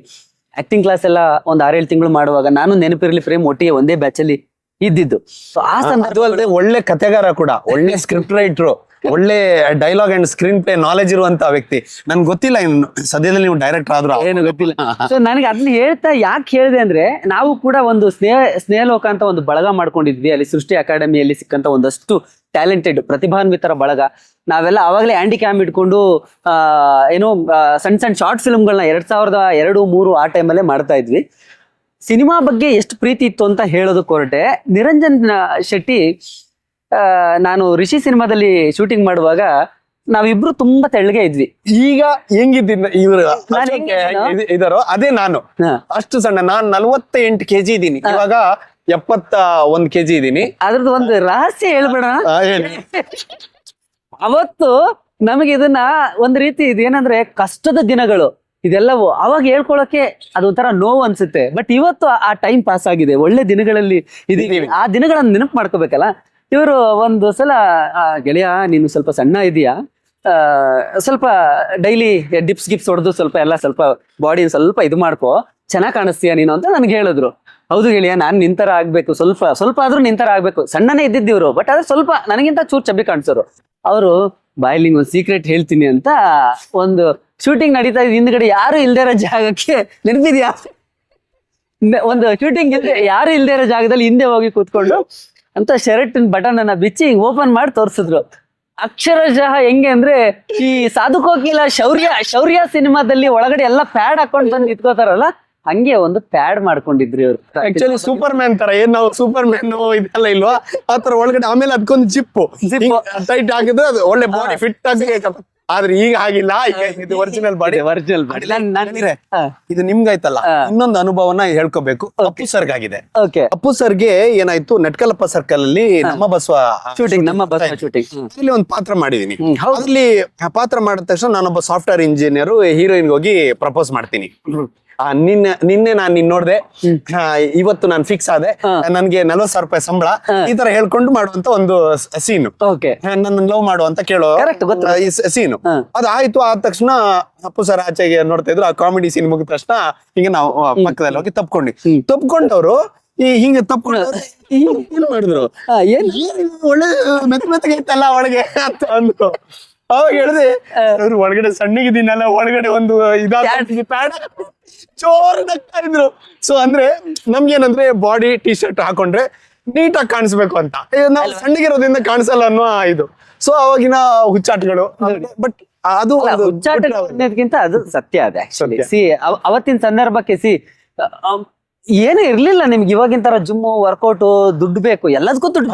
ಆಕ್ಟಿಂಗ್ ಕ್ಲಾಸ್ ಎಲ್ಲ ಒಂದು ಆರೇಳು ತಿಂಗಳು ಮಾಡುವಾಗ ನಾನು ನೆನಪಿರಲಿ ಫ್ರೇಮ್ ಒಟ್ಟಿಗೆ ಒಂದೇ ಬ್ಯಾಚ್ ಅಲ್ಲಿ ಇದ್ದಿದ್ದು. ಸೊ ಆ ಅದು ಸಂದರ್ಭ ಅಲ್ಲದೆ ಒಳ್ಳೆ ಕಥೆಗಾರ ಕೂಡ ಒಳ್ಳೆ ಸ್ಕ್ರಿಪ್ಟ್ ರೈಟ್ರು ಒಳ್ಳೆ dialogue and screenplay knowledge ಇರುವಂತ ವ್ಯಕ್ತಿ. ನನ್ಗೆ ಗೊತ್ತಿಲ್ಲ ಇನ್ನು, ಸದ್ಯದಲ್ಲಿ ನೀವು ಡೈರೆಕ್ಟರ್ ಆದ್ರೂ ಏನು ಗೊತ್ತಿಲ್ಲ. ಸೊ ನನಗೆ ಅದನ್ನ ಹೇಳ್ತಾ ಯಾಕೆ ಹೇಳಿದೆ ಅಂದ್ರೆ, ನಾವು ಕೂಡ ಒಂದು ಸ್ನೇಹ, ಸ್ನೇಹಲೋಕ ಅಂತ ಒಂದು ಬಳಗ ಮಾಡ್ಕೊಂಡಿದ್ವಿ. ಅಲ್ಲಿ ಸೃಷ್ಟಿ ಅಕಾಡೆಮಿಯಲ್ಲಿ ಸಿಕ್ಕಂತ ಒಂದಷ್ಟು ಟ್ಯಾಲೆಂಟೆಡ್ ಪ್ರತಿಭಾನ್ವಿತರ ಬಳಗ. ನಾವೆಲ್ಲ ಅವಾಗಲೇ ಹ್ಯಾಂಡಿ ಕ್ಯಾಮ್ ಇಟ್ಕೊಂಡು ಏನೋ ಸಣ್ಣ ಸಣ್ಣ ಶಾರ್ಟ್ ಫಿಲ್ಮ್ಗಳನ್ನ ಎರಡ್ ಸಾವಿರದ ಎರಡು, ಮೂರು ಆ ಟೈಮಲ್ಲೇ ಮಾಡ್ತಾ ಇದ್ವಿ. ಸಿನಿಮಾ ಬಗ್ಗೆ ಎಷ್ಟು ಪ್ರೀತಿ ಇತ್ತು ಅಂತ ಹೇಳೋದಕ್ಕೆ ಹೊರಟೆ ನಿರಂಜನ್ ಶೆಟ್ಟಿ ನಾನು ರಿಷಿ ಸಿನಿಮಾದಲ್ಲಿ ಶೂಟಿಂಗ್ ಮಾಡುವಾಗ ನಾವಿಬ್ರು ತುಂಬಾ ತೆಳ್ಳಗೆ ಇದ್ವಿ. ಈಗ ಹೆಂಗಿದ್ದ ಇವರು? ನಾನ್ ಹೆಂಗಿದ್ದೀನೋ? ಇದಾರೋ? ಅದೇ ನಾನು. ಹಾ. ಅಷ್ಟು ಸಣ್ಣ ನಾನ್ ನಲ್ವತ್ತ ಎಂಟು ಕೆಜಿ ಇದ್ದೀನಿ. ಇವಾಗ ಎಪ್ಪತ್ತ ಒಂದ್ ಕೆಜಿ ಇದ್ದೀನಿ. ಅದ್ರದ್ದು ಒಂದು ರಹಸ್ಯ ಹೇಳ್ಬೇಡ. ಆ, ಹೇಳಿ. ಅವತ್ತು ನಮಗೆ ಇದನ್ನ ಒಂದ್ ರೀತಿ ಇದೇನಂದ್ರೆ ಕಷ್ಟದ ದಿನಗಳು. ಇದೆಲ್ಲವೂ ಅವಾಗ ಹೇಳ್ಕೊಳಕ್ಕೆ ಅದೊಂಥರ ನೋವು ಅನ್ಸುತ್ತೆ. ಬಟ್ ಇವತ್ತು ಆ- ಆ ಟೈಮ್ ಪಾಸ್ ಆಗಿದೆ. ಒಳ್ಳೆ ದಿನಗಳಲ್ಲಿ ಇದೀವಿ ಆ ದಿನಗಳನ್ನ ನೆನಪು ಮಾಡ್ಕೋಬೇಕಲ್ಲ? ಇವರು ಒಂದು ಸಲ ಗೆಳೆಯ, ನೀನು ಸ್ವಲ್ಪ ಸಣ್ಣ ಇದೆಯಾ ಸ್ವಲ್ಪ ಡೈಲಿ ಡಿಪ್ಸ್ ಗಿಪ್ಸ್ ಹೊಡೆದು ಸ್ವಲ್ಪ ಎಲ್ಲ ಸ್ವಲ್ಪ ಬಾಡಿ ಸ್ವಲ್ಪ ಇದು ಮಾಡ್ಕೋ. ಚೆನ್ನಾಗಿ ಕಾಣಿಸ್ತೀಯ ನೀನು? ಅಂತ ನನಗೆ ಹೇಳಿದ್ರು. ಹೌದು ಗೆಳೆಯ, ನಾನು ನಿಂತರ ಆಗ್ಬೇಕು. ಸ್ವಲ್ಪ ಸ್ವಲ್ಪ ಆದ್ರೂ ನಿಂತರ ಆಗ್ಬೇಕು. ಸಣ್ಣನೇ ಇವರು ಬಟ್ ಆದ್ರೆ ಸ್ವಲ್ಪ ನನಗಿಂತ ಚೂರು ಚಬ್ಬಿ ಕಾಣಿಸೋರು. ಅವರು ಬಾಯಲ್ಲಿ ಒಂದು ಸೀಕ್ರೆಟ್ ಹೇಳ್ತೀನಿ ಅಂತ ಒಂದು ಶೂಟಿಂಗ್ ನಡೀತಾ ಇದ್ದ ಹಿಂದ್ಗಡೆ ಯಾರು ಇಲ್ದೇ ಇರೋ ಜಾಗಕ್ಕೆ ನೆನಪಿದ್ಯಾ? ಒಂದು ಶೂಟಿಂಗ್ ಯಾರು ಇಲ್ದೇ ಇರೋ ಜಾಗದಲ್ಲಿ ಹಿಂದೆ ಹೋಗಿ ಕೂತ್ಕೊಂಡು ಅಂತ ಶರ್ಟ್ನ ಬಟನ್ ಅನ್ನ ಬಿಚ್ಚಿ ಓಪನ್ ಮಾಡಿ ತೋರಿಸಿದ್ರು. ಅಕ್ಷರಶಃ ಹೆಂಗೆ ಅಂದ್ರೆ ಈ ಸಾಧು ಕೋಕಿಲ ಶೌರ್ಯ ಶೌರ್ಯ ಸಿನಿಮಾದಲ್ಲಿ ಒಳಗಡೆ ಎಲ್ಲ ಪ್ಯಾಡ್ ಹಾಕೊಂಡ್ ಬಂದು ನಿಂತ್ಕೋತಾರಲ್ಲ ಹಂಗೆ ಒಂದು ಪ್ಯಾಡ್ ಮಾಡ್ಕೊಂಡಿದ್ರಿ ಇವ್ರು. ಆಕ್ಚುಲಿ ಸೂಪರ್ ಮ್ಯಾನ್ ತರ ಏನ್ ನಾವು ಸೂಪರ್ ಮ್ಯಾನ್ ಇದೆಲ್ಲ ಇಲ್ವಾ ಆತರ ಒಳಗಡೆ ಆಮೇಲೆ ಅದಕ್ಕೊಂದು ಜಿಪ್ಪು. ಜಿಪ್ ಟೈಟ್ ಹಾಕಿದ್ರೆ ಅದು ಒಳ್ಳೆ ಬಾಡಿ ಫಿಟ್ ಆಗಿ ಆದ್ರೆ ಈಗ ಹಾಗಿಲ್ಲ. ಈಗ ಇದು ಒರಿಜಿನಲ್ ಬಾಡಿ. ಒರಿಜಿನಲ್ ಇದು ನಿಮ್ಗಾಯ್ತಲ್ಲ. ಆಯ್ತಲ್ಲ ಇನ್ನೊಂದು ಅನುಭವನ ಹೇಳ್ಕೋಬೇಕು. ಅಪ್ಪು ಸರ್ಗ್ ಆಗಿದೆ ಅಪ್ಪು ಸರ್ಗೆ ಏನಾಯ್ತು? ನೆಟ್ಕಲಪ್ಪ ಸರ್ಕಲ್ ಅಲ್ಲಿ ನಮ್ಮ ಬಸವ ಶೂಟಿಂಗ್ ನಮ್ಮ ಬಸ್ ಶೂಟಿಂಗ್ ಇಲ್ಲಿ ಒಂದು ಪಾತ್ರ ಮಾಡಿದೀನಿ. ಅಲ್ಲಿ ಪಾತ್ರ ಮಾಡಿದ ತಕ್ಷಣ ನಾನೊಬ್ಬ ಸಾಫ್ಟ್ವೇರ್ ಇಂಜಿನಿಯರ್ ಹೀರೋಯಿನ್ ಹೋಗಿ ಪ್ರಪೋಸ್ ಮಾಡ್ತೀನಿ. ನಿನ್ನೆ ನಿನ್ನೆ ನಾನು ನಿನ್ ನೋಡ್ದೆ. ಇವತ್ತು ನಾನು ಫಿಕ್ಸ್ ಆದೆ. ನನ್ಗೆ ನಲ್ವತ್ ಸಾವಿರ ರೂಪಾಯಿ ಸಂಬಳ. ಈ ತರ ಹೇಳ್ಕೊಂಡು ಮಾಡುವಂತ ಒಂದು ಸೀನು. ಓಕೆ ನನ್ನ ಲವ್ ಮಾಡು ಅಂತ ಕೇಳೋ ಸೀನು. ಅದು ಆಯ್ತು ಆದ ತಕ್ಷಣ ಅಪ್ಪು ಸರ್ ಆಚೆಗೆ ನೋಡ್ತಾ ಇದ್ರು ಆ ಕಾಮಿಡಿ ಸೀನ್ ಮುಗಿದ ತಕ್ಷಣ ಹಿಂಗೆ ನಾವು ಪಕ್ಕದಲ್ಲಿ ಹೋಗಿ ತಪ್ಕೊಂಡ್ವಿ. ತಪ್ಕೊಂಡವ್ರು ಈ ಹಿಂಗೆ ತಪ್ಕೊಂಡು ಏನ್ ಮಾಡಿದ್ರು? ಒಳ್ಳೆ ಮೆತ್ತ ಮೆತ್ತಗೆ ಇತ್ತಲ್ಲ ಒಳಗೆ ಅಂತ ಅಂದ್ರು ಅವಾಗ ಹೇಳಿದೆ ಅವ್ರು ಒಳಗಡೆ ಸಣ್ಣಗಿದ್ದೀನಲ್ಲ ಒಳಗಡೆ ಒಂದು ಇದಾಗ್ತಿದೆ ಪ್ಯಾಡ್. ಜೋರ್ ನಗ್ತಾ ಇದ್ರು ಸೊ ಅಂದ್ರೆ ನಮ್ಗೇನಂದ್ರೆ ಬಾಡಿ ಟಿ ಶರ್ಟ್ ಹಾಕೊಂಡ್ರೆ ನೀಟಾಗಿ ಕಾಣಿಸ್ಬೇಕು ಅಂತ. ನಾವು ಸಣ್ಣಗಿರೋದ್ರಿಂದ ಕಾಣಿಸಲ್ಲ ಅನ್ನೋ ಇದು. ಸೊ ಅವಾಗಿನ ಹುಚ್ಚಾಟಗಳು. ಬಟ್ ಅದು ಹುಚ್ಚಾಟಕ್ಕಿಂತ ಅದು ಸತ್ಯ ಅದೇ. ಸಿ ಅವತ್ತಿನ ಸಂದರ್ಭಕ್ಕೆ ಸಿ ಏನು ಇರ್ಲಿಲ್ಲ ನಿಮ್ಗೆ. ಇವಾಗಿನ ತರ ಜಿಮ್ ವರ್ಕೌಟ್ ದುಡ್ಡು ಬೇಕು. ಎಲ್ಲದಕ್ಕೂ ದುಡ್ಡು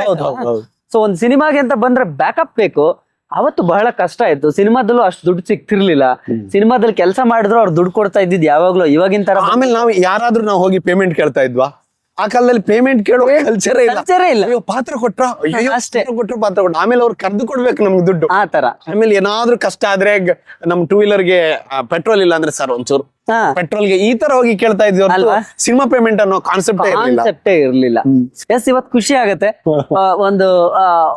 ಸೊ ಒಂದ್ ಸಿನಿಮಾಗೆ ಅಂತ ಬಂದ್ರೆ ಬ್ಯಾಕಪ್ ಬೇಕು. ಅವತ್ತು ಬಹಳ ಕಷ್ಟ ಆಯ್ತು. ಸಿನಿಮಾದಲ್ಲೂ ಅಷ್ಟು ದುಡ್ಡು ಸಿಕ್ತಿರ್ಲಿಲ್ಲ ಸಿನಿಮಾದಲ್ಲಿ ಕೆಲಸ ಮಾಡಿದ್ರು ಅವ್ರು ದುಡ್ಡು ಕೊಡ್ತಾ ಇದ್ದಿದ್ ಯಾವಾಗ್ಲೂ ಇವಾಗಿನ ತರ ಆಮೇಲೆ ನಾವು ಯಾರಾದ್ರೂ ನಾವು ಹೋಗಿ ಪೇಮೆಂಟ್ ಕೇಳ್ತಾ ಇದ್ವಾ? ಆ ಕಾಲದಲ್ಲಿ ಪೇಮೆಂಟ್ ಕೇಳೋ ಕಲ್ಚರೇ ಇಲ್ಲ. ಕಲ್ಚರೇ ಇಲ್ಲ. ಅಯ್ಯೋ ಪಾತ್ರ ಕೊಟ್ರ? ಅಯ್ಯೋ ಅಷ್ಟೇ. ಕೊಟ್ರು ಪಾತ್ರ ಕೊಟ್ರು. ಆಮೇಲೆ ಅವ್ರು ಕರೆದು ಕೊಡ್ಬೇಕು ನಮ್ಗೆ ದುಡ್ಡು. ಆ ತರ. ಆಮೇಲೆ ಏನಾದ್ರೂ ಕಷ್ಟ ಆದ್ರೆ ನಮ್ ಟೂ ವೀಲರ್ಗೆ ಪೆಟ್ರೋಲ್ ಇಲ್ಲ ಅಂದ್ರೆ ಸರ್ ಒಂಚೂರು. ಪೆಟ್ರೋಲ್ಗೆ ಈ ತರ ಹೋಗಿ ಕೇಳ್ತಾ ಇದ್ವಿ? ಸಿನಿಮಾ ಪೇಮೆಂಟ್ ಅನ್ನೋ ಕಾನ್ಸೆಪ್ಟ್ ಕಾನ್ಸೆಪ್ಟೇ ಇರ್ಲಿಲ್ಲ. ಎಸ್ ಇವತ್ ಖುಷಿ ಆಗತ್ತೆ. ಒಂದು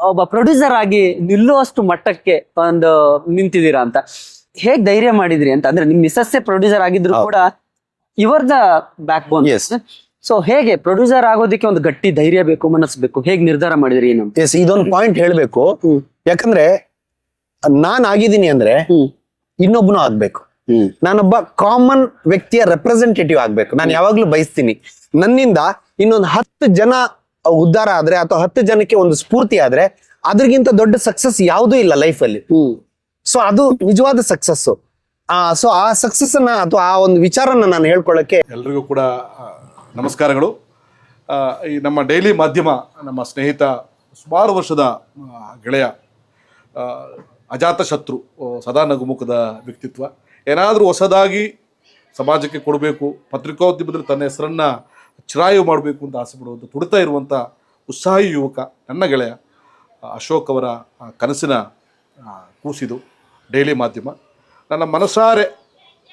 ಒಬ್ಬ ಪ್ರೊಡ್ಯೂಸರ್ ಆಗಿ ನಿಲ್ಲುವಷ್ಟು ಮಟ್ಟಕ್ಕೆ ಒಂದು ನಿಂತಿದ್ದೀರಾ ಅಂತ. ಹೇಗ್ ಧೈರ್ಯ ಮಾಡಿದ್ರಿ ಅಂತ? ಅಂದ್ರೆ ನಿಮ್ ಮಿಸಸ್ಸೇ ಪ್ರೊಡ್ಯೂಸರ್ ಆಗಿದ್ರು ಕೂಡ ಇವರ್ದ ಬ್ಯಾಕ್ ಬೋನ್. ಸೊ ಹೇಗೆ ಪ್ರೊಡ್ಯೂಸರ್ ಆಗೋದಕ್ಕೆ ಒಂದು ಗಟ್ಟಿ ಧೈರ್ಯ ಬೇಕು ಮನಸ್ಸು ಬೇಕು? ಹೇಗೆ ನಿರ್ಧಾರ ಮಾಡಿದ್ರಿ ಏನು? ಎಸ್ ಇದೊಂದು ಪಾಯಿಂಟ್ ಹೇಳ್ಬೇಕು. ಯಾಕಂದ್ರೆ ನಾನ್ ಆಗಿದ್ದೀನಿ ಅಂದ್ರೆ ಇನ್ನೊಬ್ಬನು ಇನ್ನೊಬ್ನು ಆಗ್ಬೇಕು. ಹ್ಮ್. ನಾನೊಬ್ಬ ಕಾಮನ್ ವ್ಯಕ್ತಿಯ ರೆಪ್ರೆಸೆಂಟೇಟಿವ್ ಆಗ್ಬೇಕು. ನಾನು ಯಾವಾಗ್ಲೂ ಬಯಸ್ತೀನಿ. ನನ್ನಿಂದ ಇನ್ನೊಂದು ಹತ್ತು ಜನ ಉದ್ಧಾರ ಆದ್ರೆ ಅಥವಾ ಹತ್ತು ಜನಕ್ಕೆ ಒಂದು ಸ್ಫೂರ್ತಿ ಆದ್ರೆ ಅದ್ರಗಿಂತ ದೊಡ್ಡ ಸಕ್ಸಸ್ ಯಾವುದೂ ಇಲ್ಲ ಲೈಫ್ ಅಲ್ಲಿ ಸೊ ಅದು ನಿಜವಾದ ಸಕ್ಸಸ್ ಆ ಸೊ ಆ ಸಕ್ಸಸ್ ಅನ್ನ ಅಥವಾ ಆ ಒಂದು ವಿಚಾರನ ನಾನು ಹೇಳ್ಕೊಳ್ಳಕ್ಕೆ ಎಲ್ರಿಗೂ ಕೂಡ ನಮಸ್ಕಾರಗಳು. ಈ ನಮ್ಮ ಡೈಲಿ ಮಾಧ್ಯಮ, ನಮ್ಮ ಸ್ನೇಹಿತ, ಸುಮಾರು ವರ್ಷದ ಗೆಳೆಯ ಅಜಾತ ಶತ್ರು ಸದಾ ನಗುಮುಖದ ವ್ಯಕ್ತಿತ್ವ. ಏನಾದರೂ ಹೊಸದಾಗಿ ಸಮಾಜಕ್ಕೆ ಕೊಡಬೇಕು, ಪತ್ರಿಕೋದ್ಯಮದಲ್ಲಿ ತನ್ನ ಹೆಸರನ್ನು ಚಿರಾಯು ಮಾಡಬೇಕು ಅಂತ ಆಸೆ ಪಡುವಂಥ ತುಡಿತಾ ಇರುವಂಥ ಉತ್ಸಾಹಿ ಯುವಕ, ನನ್ನ ಗೆಳೆಯ ಅಶೋಕ್ ಅವರ ಕನಸಿನ ಕೂಸಿದು ಡೈಲಿ ಮಾಧ್ಯಮ. ನನ್ನ ಮನಸಾರೆ,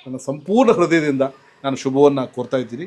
ನನ್ನ ಸಂಪೂರ್ಣ ಹೃದಯದಿಂದ ನಾನು ಶುಭವನ್ನು ಕೋರ್ತಾ ಇದ್ದೀನಿ.